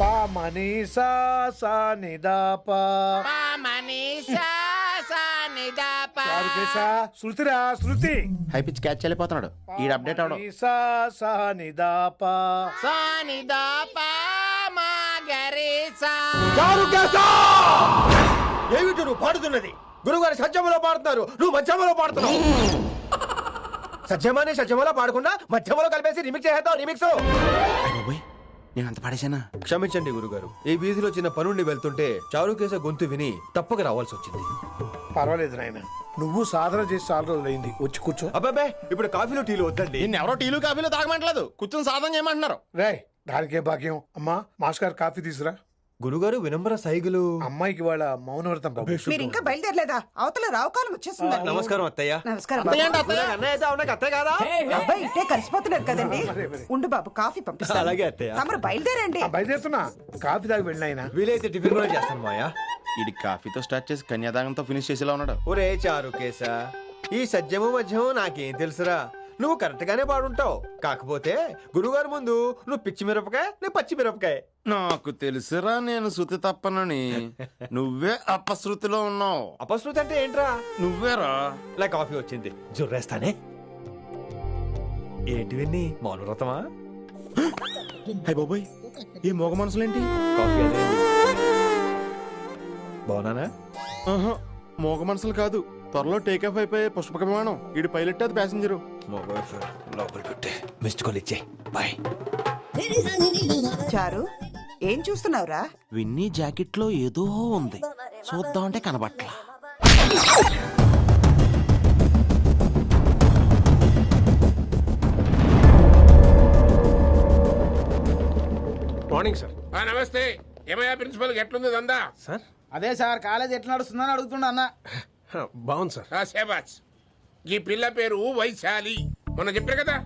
పా మనీ సా సా నిదా పా చారు కేసా శృతిరా శృతి. హై పిచ్ క్యాచ్ వెళ్ళిపోతున్నాడు ఈ అప్డేట్ అవడం. సా సా ఏమిటి నువ్వు పాడుతున్నది? గురుగారు సత్యములో పాడుతున్నారు. నువ్వు మధ్యమలో పాడుతున్నావు. సత్యమాని సత్యమలో పాడకుండా మధ్యమలో కలిపేసి రిమిక్స్ చేసేద్దాం రిమిక్స్. నేను అంత పాడేశానా? క్షమించండి గురుగారు. ఈ వీధిలో చిన్న పనుండి వెళ్తుంటే చారుకేస గొంతు విని తప్పక రావాల్సి వచ్చింది పర్వాలేదు నాయన. నువ్వు సాధన చేసి చాలా రోజులైంది వచ్చి కూర్చో. అబ్బాబే ఇప్పుడు కాఫీలు టీలు వద్దండి. నిన్న ఎవరో టీలు కాఫీలు తాగమంటలేదు. కూర్చొని సాధన చేయమంటున్నారు. రే దానికే భాగ్యం. అమ్మా మాస్టర్ కాఫీ తీసురా గురుగారు వినంబర సైగులు. అమ్మాయికి వాళ్ళ మౌనవ్రతం బాబు. మీరు ఇంకా బయలుదేరలేదా? అవతల రావుకాలం వచ్చేస్తుంది. నమస్కారం అత్తయ్య. నమస్కారం. అబ్బాయి ఇట్టే కలిసిపోతున్నారు కదండి. ఉండు బాబు కాఫీ పంపిస్తాను. అలాగే అత్తయ్య. తమరు బయలుదేరండి. ఆ, బయలుదేరుతున్నా. కాఫీ తాగి వెళ్ళినాయన? వీలైతే టిఫిన్ కూడా చేస్తాను మాయా ఇది కాఫీతో స్టార్ట్ చేసి కన్యాదానంతో ఫినిష్ చేసేలా ఉన్నాడు. ఒరే చారుకేశ ఈ సత్యము మధ్యము నాకేం తెలుసురా? నువ్వు కరెక్ట్ గానే పాడుంటావు. కాకపోతే గురుగారు ముందు నువ్వు పిచ్చి మిరపకాయ నేను పచ్చి మిరపకాయ. నాకు తెలుసురా నేను శృతి తప్పనని. నువ్వే అపశృతిలో ఉన్నావు. అపశృతి అంటే ఏంట్రా? నువ్వేరా? ఇలా కాఫీ వచ్చింది. జుర్రేస్తానే. ఏంటి విన్ని? మౌన వ్రతమా హై బాబోయ్ ఈ మోగ మనసులేంటి? కాఫీ అదే బాగున్నానా? ఆహా, మోగ మనసులు కాదు. త్వరలో టేక్ ఆఫ్ అయిపోయే పుష్పక విమానం. ఈడు పైలట్ అది ప్యాసింజరు. లోపల పెట్టే మిస్డ్ కాల్ ఇచ్చే బాయ్ చారు ఏం చూస్తున్నావురా? విన్నీ జాకెట్లో ఏదో ఉంది. చూద్దామంటే కనబట్ల. మార్నింగ్ సార్ ఆ, నమస్తే. ఏమయ్యా ప్రిన్సిపల్ ఎట్లుంది దందా? సార్ అదే సార్ కాలేజ్ ఎట్లా నడుస్తుందని అడుగుతున్నా అన్న. బాగుంది సార్ ఆ శేబాజ్ ఈ పిల్ల పేరు వైశాలి. మొన్న చెప్పారు కదా?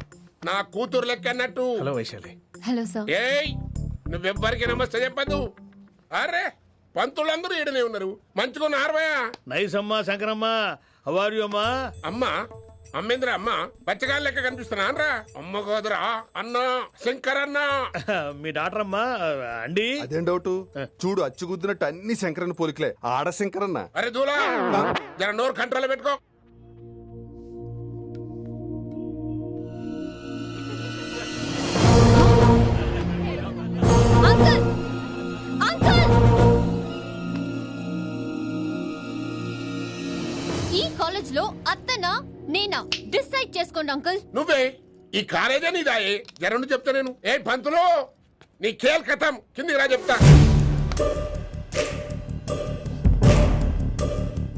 నా కూతురు లెక్క అన్నట్టు. హలో వైశాలి. Hello sir. ఏయ్ నువ్వెవ్వరికి నమస్తే చెప్పద్దు అరే పంతులందరూ ఈడనే ఉన్నారు. మంచుకున్న ఆరవయా నైస్ అమ్మా శంకరమ్మ. హవారు అమ్మా? అమ్మా అమ్మేంద్ర అమ్మ పచ్చగాళ్ళ లెక్క కనిపిస్తున్నా. రా అమ్మ గోదరా అన్న శంకర్ అన్న. మీ డాక్టర్ అమ్మా అండి. అదేం డౌట్? చూడు అచ్చుగుద్దినట్టు అన్ని శంకరన్న పోలికలే. ఆడ శంకరన్న. అరే దూలా జర నోరు కంట్రోల్ పెట్టుకో. నేనా? డిసైడ్ చేసుకోండి అంకుల్ నువ్వే? ఈ కాలేజే నీదాయే జరండు చెప్తా నేను. ఏ పంతులు? నీ కేల్ కథం. కిందికి రా చెప్తా.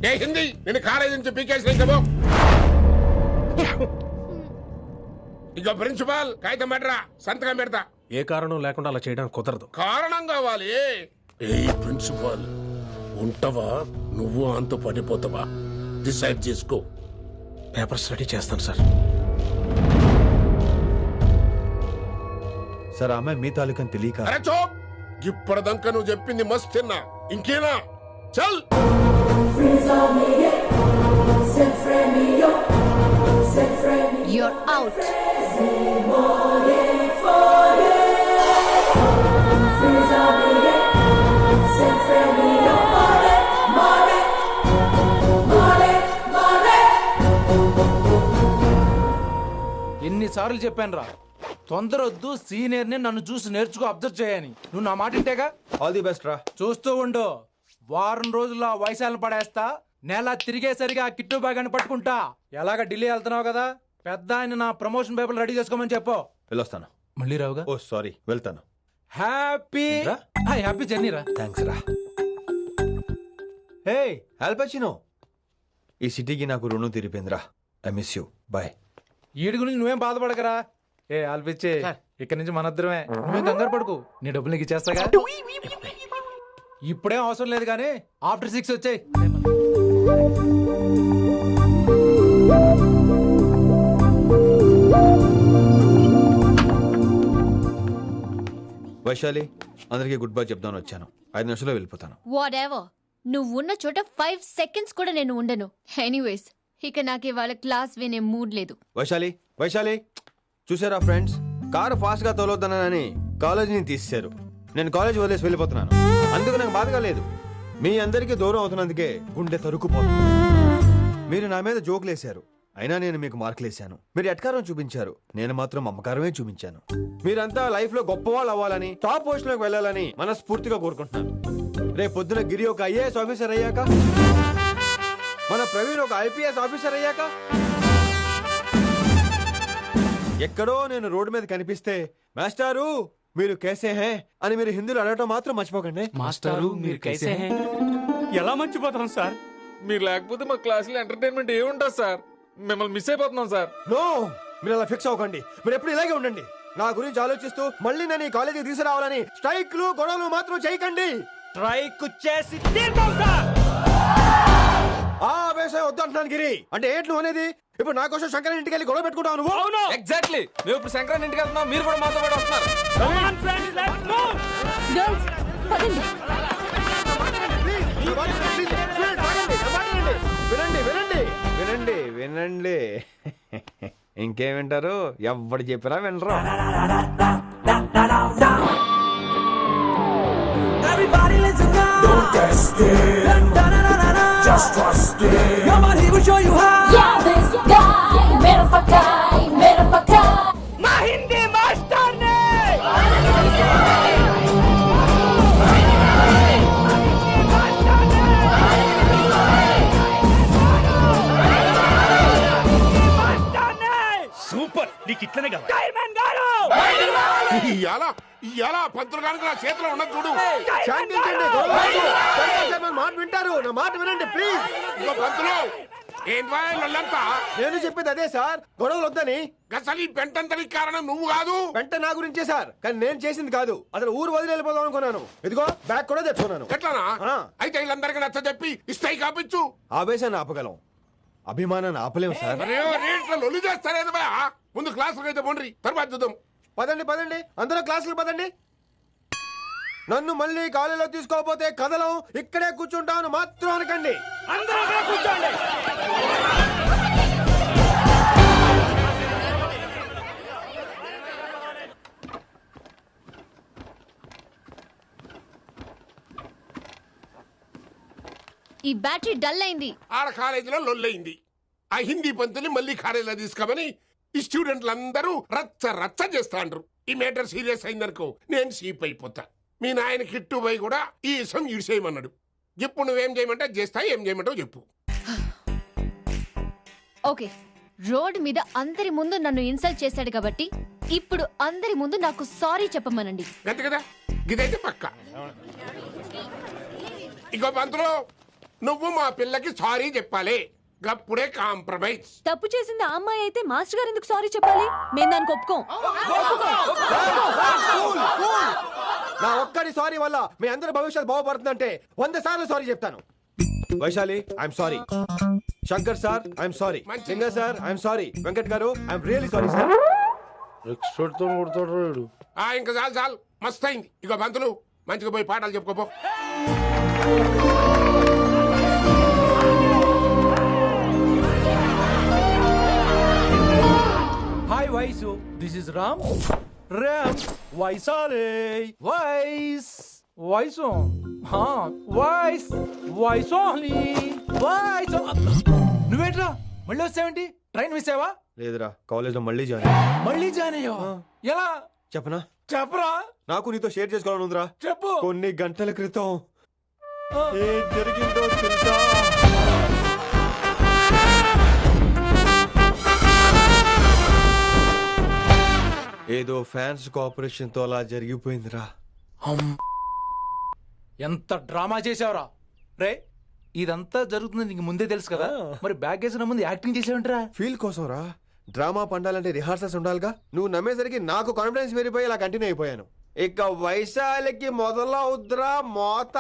ఏ హిందీ? నేను కాలేజీ నుంచి పీకేసిన ఇంకబో ఇక ప్రిన్సిపాల్ కాగితం పడరా సంతకం పెడతా. ఏ కారణం లేకుండా అలా చేయడం కుదరదు. కారణం కావాలి. ఏ ప్రిన్సిపాల్ ఉంటావా? నువ్వు అంత పడిపోతావా? డిసైడ్ చేసుకో. పేపర్స్ రెడీ చేస్తాను సార్. సార్ ఆమె మీ తాలూకని తెలియక అరే చోప్! ఇప్పటిదాకా నువ్వు చెప్పింది మస్తు తిన్నా. ఇంకేనా? చల్! యూర్ అవుట్ ఎన్నిసార్లు చెప్పాను రా తొందర వద్దు సీనియర్ని నన్ను చూసి నేర్చుకో అబ్జర్వ్ చేయని. నువ్వు నా మాట ఇంటేగా ఆల్ ది బెస్ట్ రా. చూస్తూ ఉండు. వారం రోజుల్లో ఆ వయసాలను పడేస్తా. నెల తిరిగేసరిగా ఆ కిట్టు బాగాన్ని పట్టుకుంటా. ఎలాగ ఢిల్లీ వెళ్తున్నావు కదా? పెద్ద ఆయన నా ప్రమోషన్ పేపర్ రెడీ చేసుకోమని చెప్పు. వెళ్ళొస్తాను. మళ్ళీ రావుగా? ఓ సారీ. వెళ్తాను. హ్యాపీ? హ్యాపీ జర్నీ రా. థ్యాంక్స్ రా. హే! ఆల్పచినో ఈ సిటీకి నాకు రుణం తీరిపోయిందిరా. I miss you. బాయ్. వీడి గురించి నువ్వేం బాధపడకరా? ఏ ఆల్పిచ్చే ఇక్కడి నుంచి మనద్దరమే నువ్వేం కంగారు పడుకు. నీ డబ్బులు నీకు ఇచ్చేస్తాగా? ఇప్పుడేం అవసరం లేదు కానీ ఆఫ్టర్ సిక్స్ వచ్చాయి. వైశాలి అందరికీ గుడ్ బై చెప్దామని వచ్చాను. ఐదు నిమిషాల్లో వెళ్ళిపోతాను. వాట్ ఎవర్ నువ్వు ఉన్న చోట ఫైవ్ సెకండ్స్ కూడా నేను ఉండను. ఎనీవేస్ ఇక నాకు ఇవాళ క్లాస్ వినే మూడ్ లేదు. వైశాలి వైశాలి. చూసారా ఫ్రెండ్స్? కారు ఫాస్ట్గా తోలొద్దనని కాలేజీని తీసేశారు. నేను కాలేజ్ వదిలేసి వెళ్ళిపోతున్నాను. అందుకు నాకు బాధగా లేదు. మీ అందరికీ దూరం అవుతున్నందుకే గుండె తరుక్కుపోతుంది. మీరు నా మీద జోకులు వేశారు అయినా నేను మీకు మార్కులు వేశాను మీరు ఎట్కారం చూపించారు. నేను మాత్రం అమ్మకారమే చూపించాను. మీరంతా లైఫ్లో గొప్పవాళ్ళు అవ్వాలని టాప్ పొజిషన్లోకి వెళ్ళాలని మనస్ఫూర్తిగా కోరుకుంటున్నాను. రేపు పొద్దున గిరి ఒక ఐఏఎస్ ఆఫీసర్ అయ్యాక మన ప్రవీణ్ ఒక ఐపీఎస్ ఆఫీసర్ అయ్యాక? ఎక్కడో నేను రోడ్డు మీద కనిపిస్తే మాస్టారు మీరు కేసే హే అని మీరు హిందీలో అడగటం మాత్రం మర్చిపోకండి. మాస్టారు మీరు కైసే ఎలా మర్చిపోతాం సార్? మీరు లేకపోతే మా క్లాసులో ఎంటర్టైన్మెంట్ ఏముంటుంది సార్. మిమ్మల్ని మిస్ అయిపోతున్నాం సార్. నో మీరు అలా ఫిక్స్ అవ్వకండి. మీరు ఎప్పుడు ఇలాగే ఉండండి. నా గురించి ఆలోచిస్తూ మళ్ళీ నేను ఈ కాలేజీకి తీసుకురావాలని స్ట్రైక్లు గొడవలు మాత్రం చేయకండి. స్ట్రైక్ చేసి తీరుతాం సార్. ఆ వేసే వద్దంటున్నాను గిరి. అంటే ఏంటి నువ్వు అనేది? ఇప్పుడు నా కోసం శంకర్ ఇంటికి వెళ్ళి గొడవ పెట్టుకుంటావు నువ్వు? అవును. ఎగ్జాక్ట్లీ మేము ఇప్పుడు శంకరాన్ని ఇంటికి వెళ్తున్నాం మీరు కూడా మాతో పాటు వస్తున్నారు. గర్ల్స్ పదండి. వినండి వినండి. వినండి వినండి. ఇంకేం వింటారు ఎవడు చెప్పినా వినరు. lost trust in. Come on, he will show you how. Yeah, this guy, mirafakai, mirafakai. Ma Hindi master ne. Super నీకు ఇట్లనే కావాలి ఇయ్యాల? పంతులు కనుక నా చేతిలో ఉన్నది చూడు. శాంతించండి మాట వింటారు. నా మాట వినండి ప్లీజ్. పంతులు నేను చెప్పేది అదే సార్. గొడవలు వద్దని. అసలు ఈ పెంటంతరికి కారణం నువ్వు కాదు. వెంట నా గురించే సార్. కానీ నేను చేసింది కాదు. అసలు ఊరు వదిలి వెళ్ళిపోదాం అనుకున్నాను. ఇదిగో బ్యాగ్ కూడా తెచ్చుకున్నాను. ఎట్లానా. అయితే వీళ్ళందరికీ నచ్చ చెప్పి ఇస్తాయి కాపించు. ఆవేశాన్ని ఆపగలం. అభిమానాన్ని ఆపలేము సార్. రేట్ల లొల్లి చేస్తారేది ముందు క్లాసులకు అయితే పోండ్రి. తర్వాత చూద్దాం. పదండి పదండి. అందరూ క్లాసులు పదండి. నన్ను మళ్ళీ కాలేజీలో తీసుకోకపోతే కథలం ఇక్కడే కూర్చుంటాను మాత్రం అనకండి. అందరూ అక్కడ కూర్చోండి. ఈ బ్యాటరీ డల్ అయింది. ఆడ కాలేజీలో లొల్లయింది. ఆ హిందీ పంతుని మళ్ళీ కాలేజీలో తీసుకోమని ఈ స్టూడెంట్లు అందరూ రచ్చ రచ్చ చేస్తాండ్రు. ఈ మేటర్ సీరియస్ అయిందనుకో నేను సీప్ అయిపోతా. మీ నాయన కిట్టు పోయి కూడా ఈ విషయం ఇడిసేయమన్నాడు ఇప్పుడు నువ్వేం చేయమంటే చేస్తా ఏం చేయమంటావు చెప్పు. ఓకే రోడ్ మీద అందరి ముందు నన్ను ఇన్సల్ట్ చేశాడు కాబట్టి ఇప్పుడు అందరి ముందు నాకు సారీ చెప్పమనండి. గంతే కదా? ఇదైతే పక్క. ఇగో పంతులు నువ్వు మా పిల్లకి సారీ చెప్పాలి. గప్పుడే కాంప్రమైజ్. తప్పు చేసింది ఆ అమ్మాయి అయితే మాస్టర్ గారు ఎందుకు సారీ చెప్పాలి? మేము దానికి ఒప్పుకోం. నా ఒక్కడి సారీ వల్ల మీ అందరి భవిష్యత్తు బాగుపడుతుందంటే వంద సార్లు సారీ చెప్తాను. Vaishali I'm sorry Shankar sir I'm sorry. Singer sir I'm sorry Venkat గారు ఐఎమ్ రియలీ సారీ సార్ కొడతాడు వీడు. ఆ ఇంకా చాలు చాలు. మస్త్ అయింది ఇగో పంతులు మంచిగా పోయి పాఠాలు చెప్పుకోపో hi Vaisu this is Ram Ram వైసాలే వైస్ వైసు హా వైస్ వైస్ ఓన్లీ. వైస్ నువ్వేంట్రా? మళ్ళీ వచ్చావేంటి ట్రైన్ మిస్ అయ్యావా? లేదురా కాలేజ్లో మళ్ళీ జాయిన్ మళ్ళీ జాయిన్ అయ్యావా? ఎలా? చెప్పనా? చెప్పరా? నాకు నీతో షేర్ చేసుకోవాలని ఉందిరా. చెప్పు. కొన్ని గంటల క్రితం. ఏం జరిగిందో తెలుసా? ఏదో ఫ్యాన్స్ కోఆపరేషన్తో అలా జరిగిపోయిందిరా. ఎంత డ్రామా చేసావురా రే ఇదంతా జరుగుతుంది నీకు ముందే తెలుసు కదా. మరి బ్యాగ్ వేసిన ముందు యాక్టింగ్ చేసావంటరా? ఫీల్ కోసం రా డ్రామా పండాలంటే రిహార్సల్స్ ఉండాలిగా. నువ్వు నమ్మేసరికి నాకు కాన్ఫిడెన్స్ పెరిగిపోయి ఇలా కంటిన్యూ అయిపోయాను. ఇక వైశాలికి మొదలవుద్రా మోత.